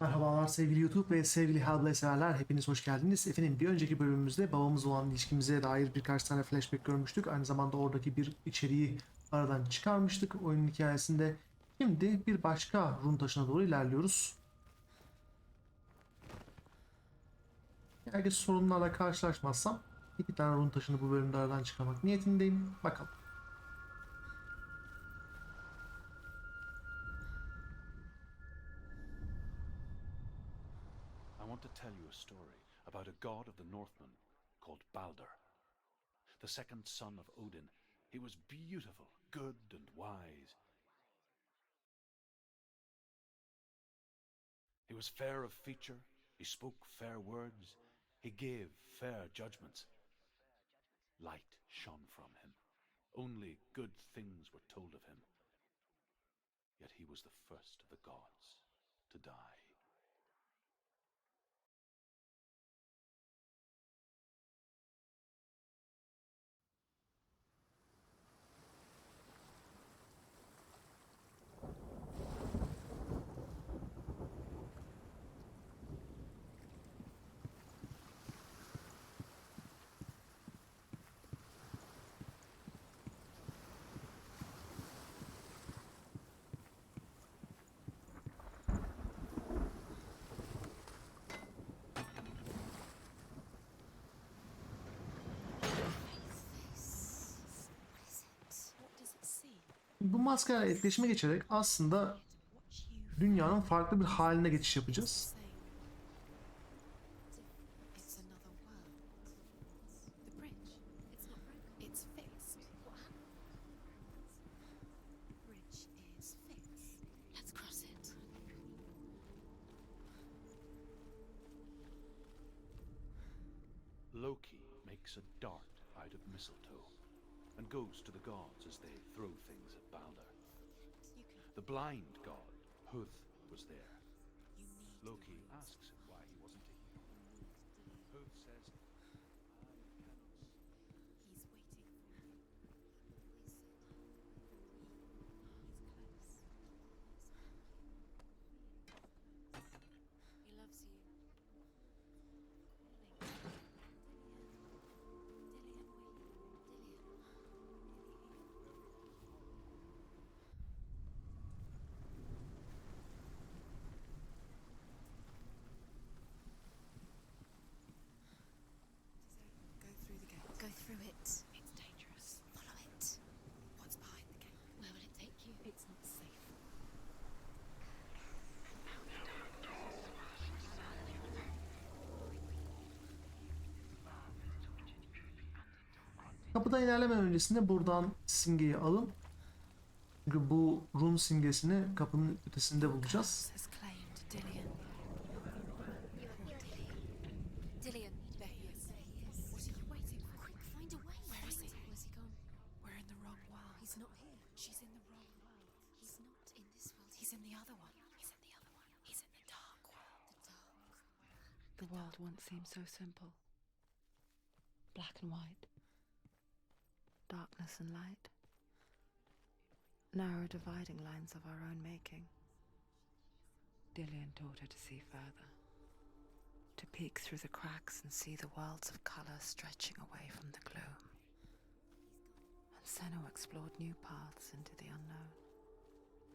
Merhabalar sevgili YouTube ve sevgili Hellblade severler. Hepiniz hoş geldiniz. Efendim bir önceki bölümümüzde babamızla olan ilişkimize dair birkaç tane flashback görmüştük. Aynı zamanda oradaki bir içeriği aradan çıkarmıştık oyunun hikayesinde. Şimdi bir başka run taşına doğru ilerliyoruz. Eğer sorunlarla karşılaşmazsam iki tane run taşını bu bölümde aradan çıkarmak niyetindeyim. Bakalım. About a god of the Northmen called Balder. The second son of Odin. He was beautiful, good, and wise. He was fair of feature, he spoke fair words, he gave fair judgments. Light shone from him. Only good things were told of him. Yet he was the first of the gods to die. Bu maskelerle etkileşime geçerek aslında dünyanın farklı bir haline geçiş yapacağız. Loki makes a dart out of mistletoe and goes to the gods as they throw things at Balder. The blind god, Huth, was there. Loki asks one. He's in the other one. He's in the dark world. The dark. The world once seemed so simple black and white, darkness and light, narrow dividing lines of our own making. Dillian taught her to see further, to peek through the cracks and see the worlds of colour stretching away from the gloom. And Senna explored new paths into the unknown.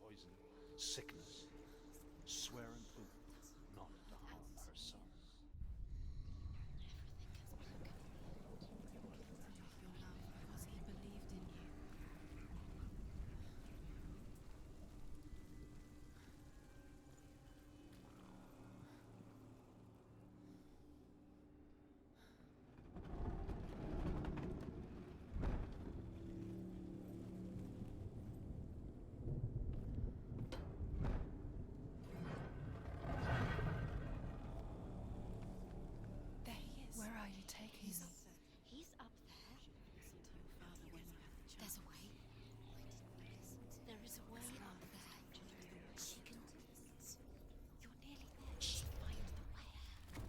poison, sickness, swear an oath Where are you taking me? He's up there. There's a way. There is a way up there. She can. You're nearly there. Find the way.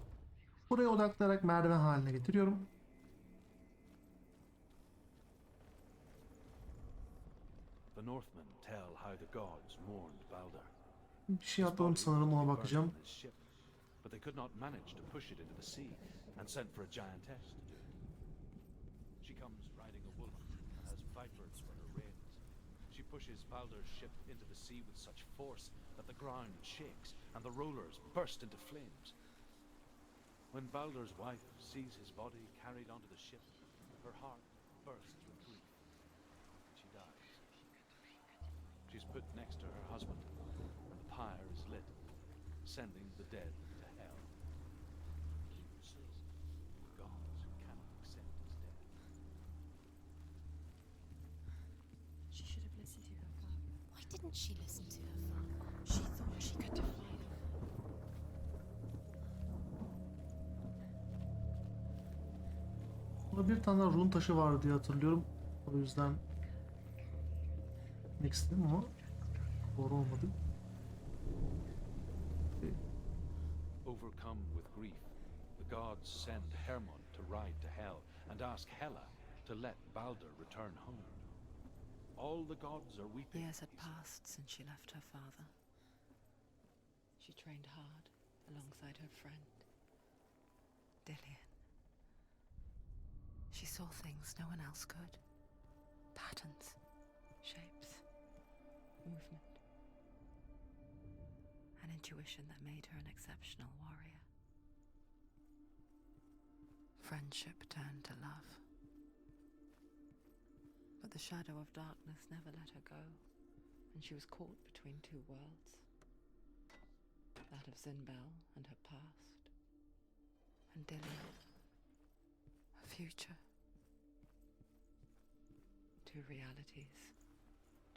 Buraya odaklanarak merdiven haline getiriyorum. The Northmen tell how the gods mourned Balder. Bir şey atladım sanırım ona bakacağım. but they could not manage to push it into the sea and sent for a giantess to do it. She comes riding a wolf and has vipers for her reins. She pushes Baldur's ship into the sea with such force that the ground shakes and the rollers burst into flames. When Baldur's wife sees his body carried onto the ship, her heart bursts with grief. She dies. She's put next to her husband, and the pyre is lit, sending the dead to she listen to her father? She thought she could defy them. Burada bir tane run taşı vardı diye hatırlıyorum. O yüzden gitmek istedim ama doğru olmadı. Overcome with grief, the gods send Hermon to ride to hell and ask Hela to let Baldur return home. All the gods are weeping. Years had passed since she left her father. She trained hard alongside her friend, Dillian. She saw things no one else could patterns, shapes, movement. An intuition that made her an exceptional warrior. Friendship turned to love. But the shadow of darkness never let her go, and she was caught between two worlds that of Zinbel and her past, and Dillian, her future. Two realities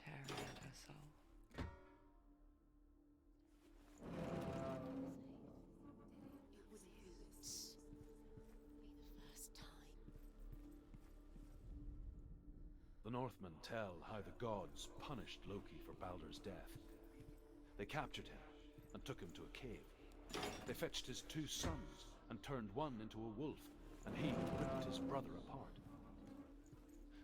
tearing at her soul. Northmen tell how the gods punished Loki for Baldur's death. They captured him and took him to a cave. They fetched his two sons and turned one into a wolf, and he ripped his brother apart.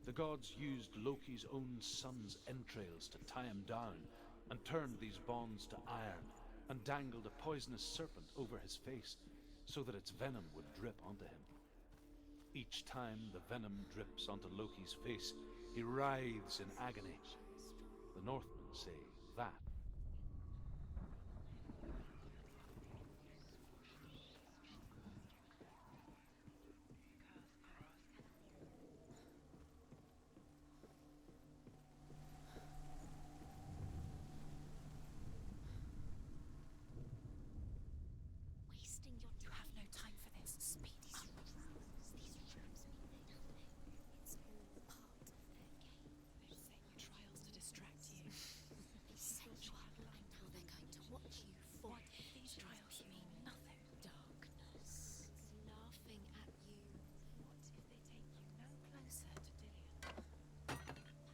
The gods used Loki's own son's entrails to tie him down and turned these bonds to iron and dangled a poisonous serpent over his face so that its venom would drip onto him. Each time the venom drips onto Loki's face, he writhes in agony. The Northmen say that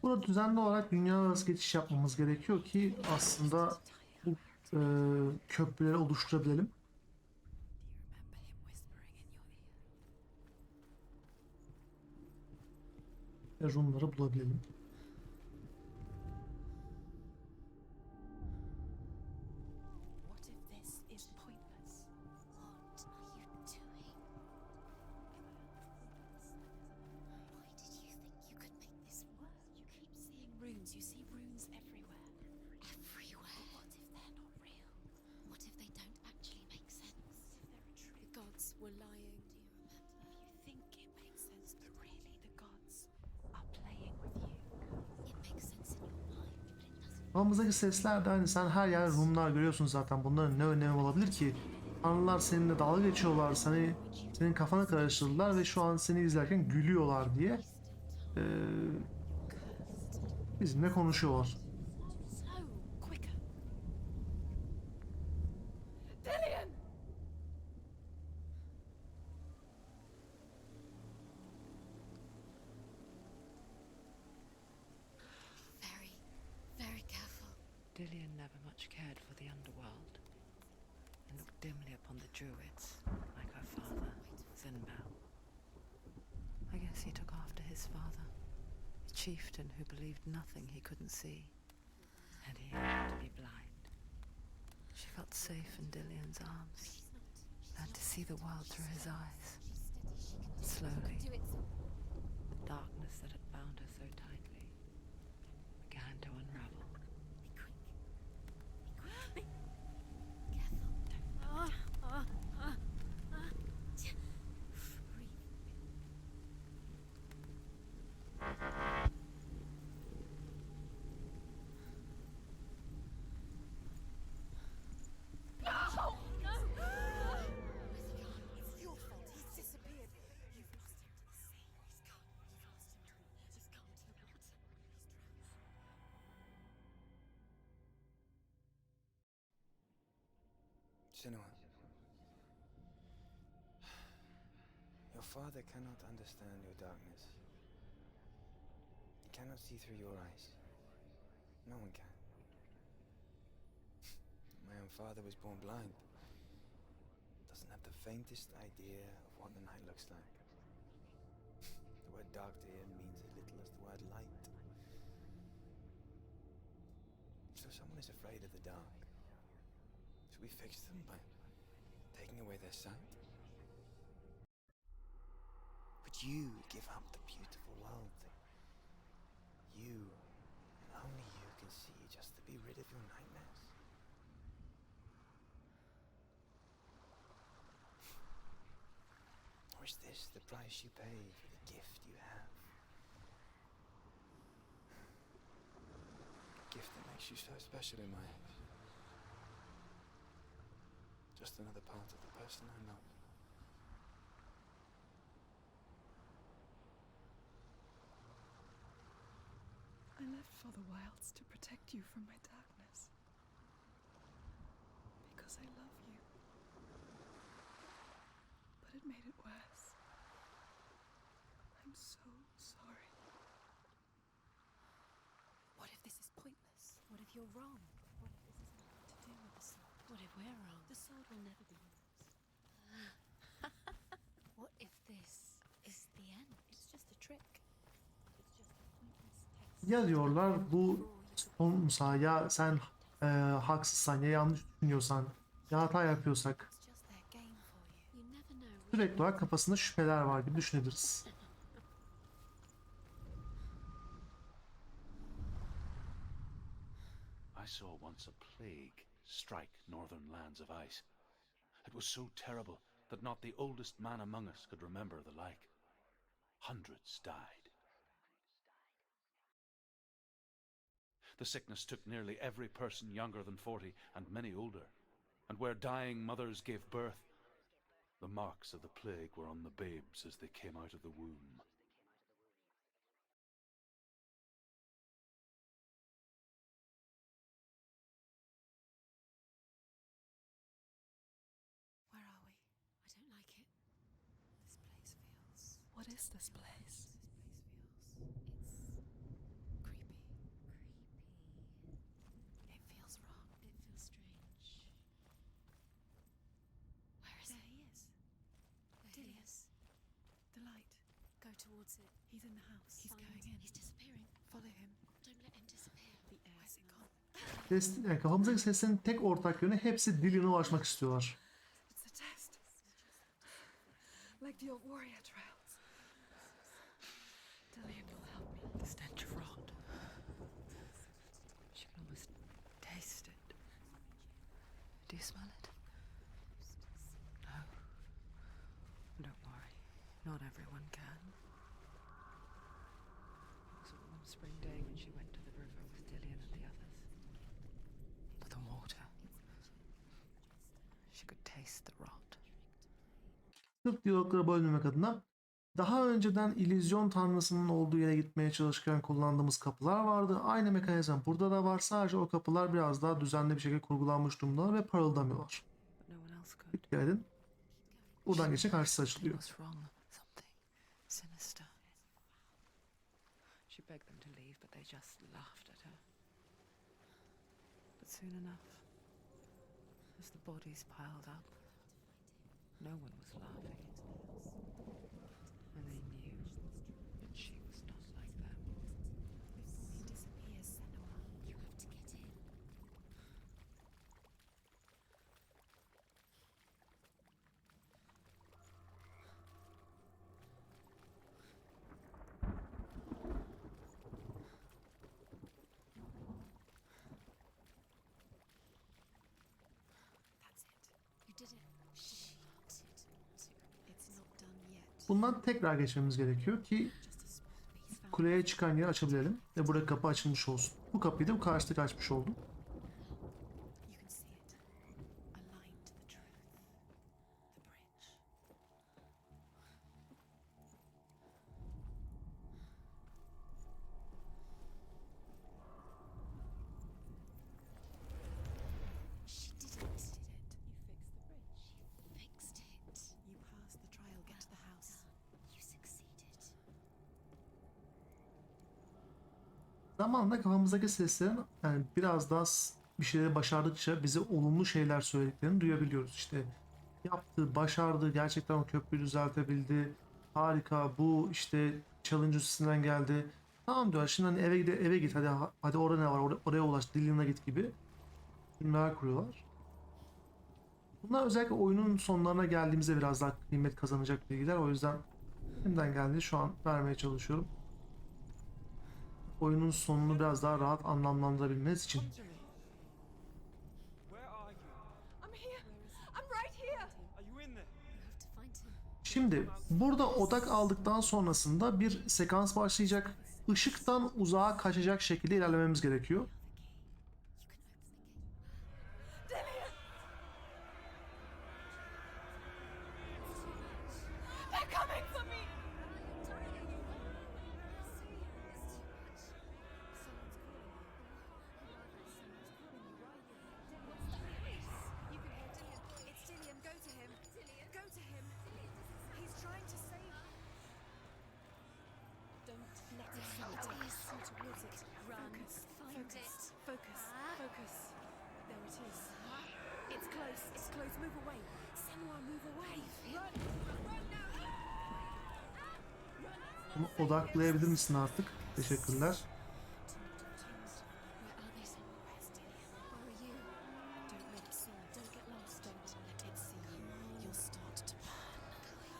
Burada düzenli olarak dünya arası geçiş yapmamız gerekiyor ki aslında bu e, köprüleri oluşturabilelim. Do you remember Kafamızdaki sesler de hani sen her yer rumlar görüyorsun zaten. Bunların ne önemi olabilir ki? Tanrılar seninle dalga geçiyorlar, seni senin kafanı karıştırdılar ve şu an seni izlerken gülüyorlar diye eee, bizimle konuşuyorlar. Dillian never much cared for the underworld and looked dimly upon the druids, like her father, Zinbel. I guess he took after his father, a chieftain who believed nothing he couldn't see, and he had to be blind. She felt safe in Dillian's arms. Learned to see the world through his eyes. And slowly, the darkness Senua. Your father cannot understand your darkness. He cannot see through your eyes. No one can. My own father was born blind. Doesn't have the faintest idea of what the night looks like. The word dark to him means as little as the word light. So someone is afraid of the dark. We fix them by taking away their sight? Would you give up the beautiful world that you and only you can see just to be rid of your nightmares? Or is this the price you pay for the gift you have? A gift that makes you so special in my eyes. Just another part of the person I love. I left for the wilds to protect you from my darkness. Because I love you. But it made it worse. I'm so sorry. What if this is pointless? What if you're wrong? We're wrong? The sword will never be yours. what if this is the end? It's just a trick. It's just a pointless test. Ya diyorlar bu sonsa ya sen e, haksızsan ya yanlış düşünüyorsan ya hata yapıyorsak sürekli olarak kafasında şüpheler var gibi düşünebiliriz. I saw once a plague strike northern lands of ice. It was so terrible that not the oldest man among us could remember the like. Hundreds died. The sickness took nearly every person younger than forty, and many older. And where dying mothers gave birth, the marks of the plague were on the babes as they came out of the womb. Towards it. He's in the house. He's Find- going in. He's disappearing. Follow him. Don't let him disappear. The air it gone? Ses, yani kafamızdaki seslerin tek ortak yönü hepsi Dillion'a ulaşmak istiyorlar. It's a test. Like the old warrior trials. Dillian will help me. The stench of rot. She can almost taste it. Do you smell it? No. Don't worry. Not everyone can. Spring day when she went to the river with Dillian and the others. For the water. She could taste the rot. Sırf diyalogları bölmemek adına daha önceden illüzyon tanrısının olduğu yere gitmeye çalışırken kullandığımız kapılar vardı. Aynı mekanizma burada da var. Sadece o kapılar biraz daha düzenli bir şekilde kurgulanmış durumda ve parıldamıyorlar. But. Dikkat edin. Buradan geçe karşısı açılıyor. Just laughed at her. But soon enough, as the bodies piled up, no one was laughing. Bundan tekrar geçmemiz gerekiyor ki kuleye çıkan yeri açabilelim. Ve burada kapı açılmış olsun. Bu kapıyı da bu karşıdaki açmış oldum. You can see it. Aligned to the truth. The bridge. She did it. Did it. You fixed the bridge. She fixed it. You passed the trial. Get to the house. You succeeded. Zamanla kafamızdaki seslerin yani biraz daha bir şeyleri başardıkça bize olumlu şeyler söylediklerini duyabiliyoruz. İşte yaptı, başardı, gerçekten o köprüyü düzeltebildi. Harika, bu işte challenge üstesinden geldi. Tamam diyor şimdi hani eve, gide, eve git hadi hadi orada ne var oraya, oraya ulaş Dillion'a git gibi cümleler kuruyorlar. Bunlar özellikle oyunun sonlarına geldiğimizde biraz daha kıymet kazanacak bilgiler. O yüzden elimden geldiği şu an vermeye çalışıyorum oyunun sonunu biraz daha rahat anlamlandırabilmeniz için. Şimdi burada odak aldıktan sonrasında bir sekans başlayacak. Işıktan uzağa kaçacak şekilde ilerlememiz gerekiyor.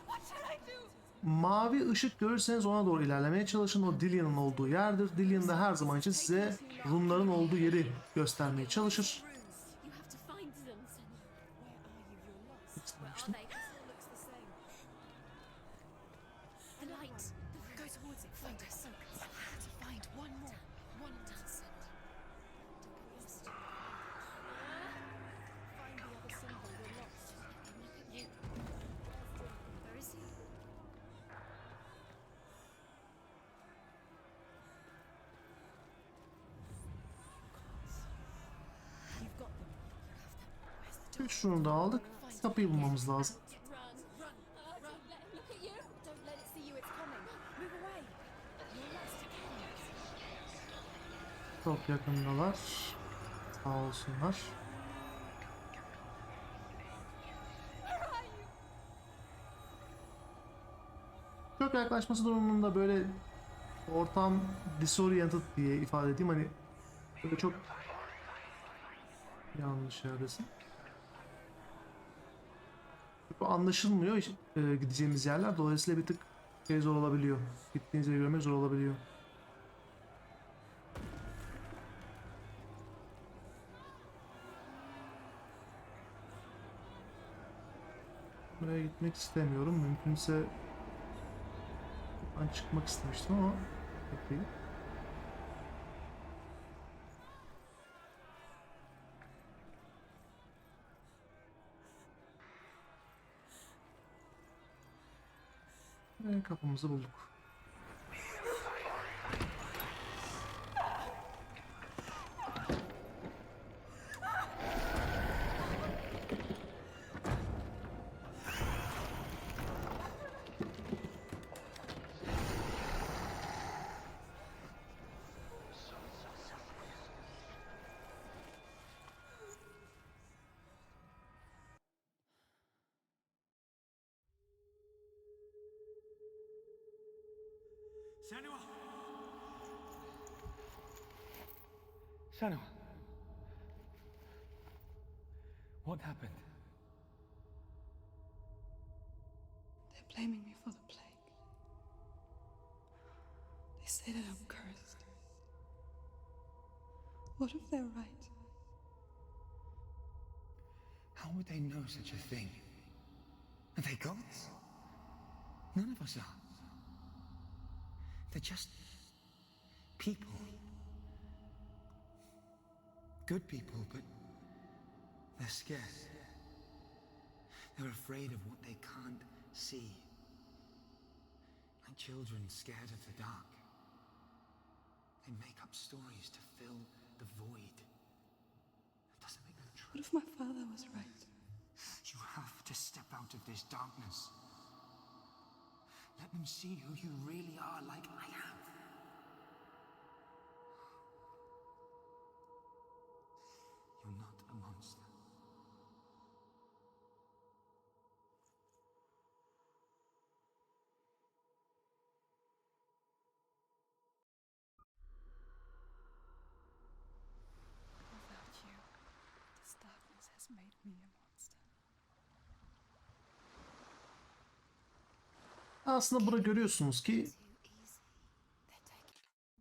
What should I do? Mavi ışık görürseniz ona doğru ilerlemeye çalışın. O Dillion'ın olduğu yerdir. Dillion da her zaman için size Rumların olduğu yeri göstermeye çalışır. It's coming. Move away. You're lost again. Çok yakındalar. Sağ olsunlar. Çok yaklaşması durumunda böyle ortam disoriented diye ifade edeyim hani böyle çok yanlış yerdesin. Çok anlaşılmıyor e, gideceğimiz yerler dolayısıyla bir tık şey zor olabiliyor. Gittiğiniz görmek zor olabiliyor. Buraya gitmek istemiyorum. Mümkünse ben çıkmak istemiştim ama pek Ve kapımızı bulduk. Sanua! Sanua! What happened? They're blaming me for the plague. They say that I'm cursed. What if they're right? How would they know such a thing? Are they gods? None of us are. They're just people. Good people, but they're scared. They're afraid of what they can't see. Like children scared of the dark. They make up stories to fill the void. That doesn't make them true. What if my father was right? You have to step out of this darkness. Them see who you really are, like I have. Aslında burada görüyorsunuz ki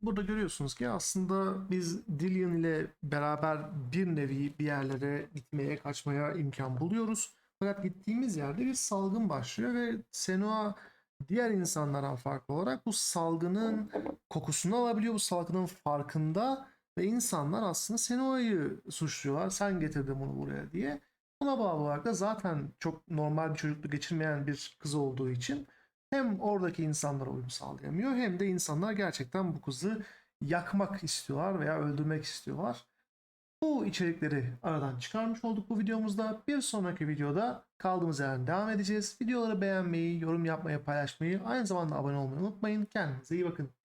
burada görüyorsunuz ki aslında biz Dillian ile beraber bir nevi bir yerlere gitmeye, kaçmaya imkan buluyoruz. Fakat gittiğimiz yerde bir salgın başlıyor ve Senua diğer insanlardan farklı olarak bu salgının kokusunu alabiliyor. Bu salgının farkında ve insanlar aslında Senua'yı suçluyorlar. Sen getirdin bunu buraya diye. Buna bağlı olarak da zaten çok normal bir çocukluk geçirmeyen bir kız olduğu için hem oradaki insanlara uyum sağlayamıyor hem de insanlar gerçekten bu kızı yakmak istiyorlar veya öldürmek istiyorlar. Bu içerikleri aradan çıkarmış olduk bu videomuzda. Bir sonraki videoda kaldığımız yerden devam edeceğiz. Videoları beğenmeyi, yorum yapmayı, paylaşmayı, aynı zamanda abone olmayı unutmayın. Kendinize iyi bakın.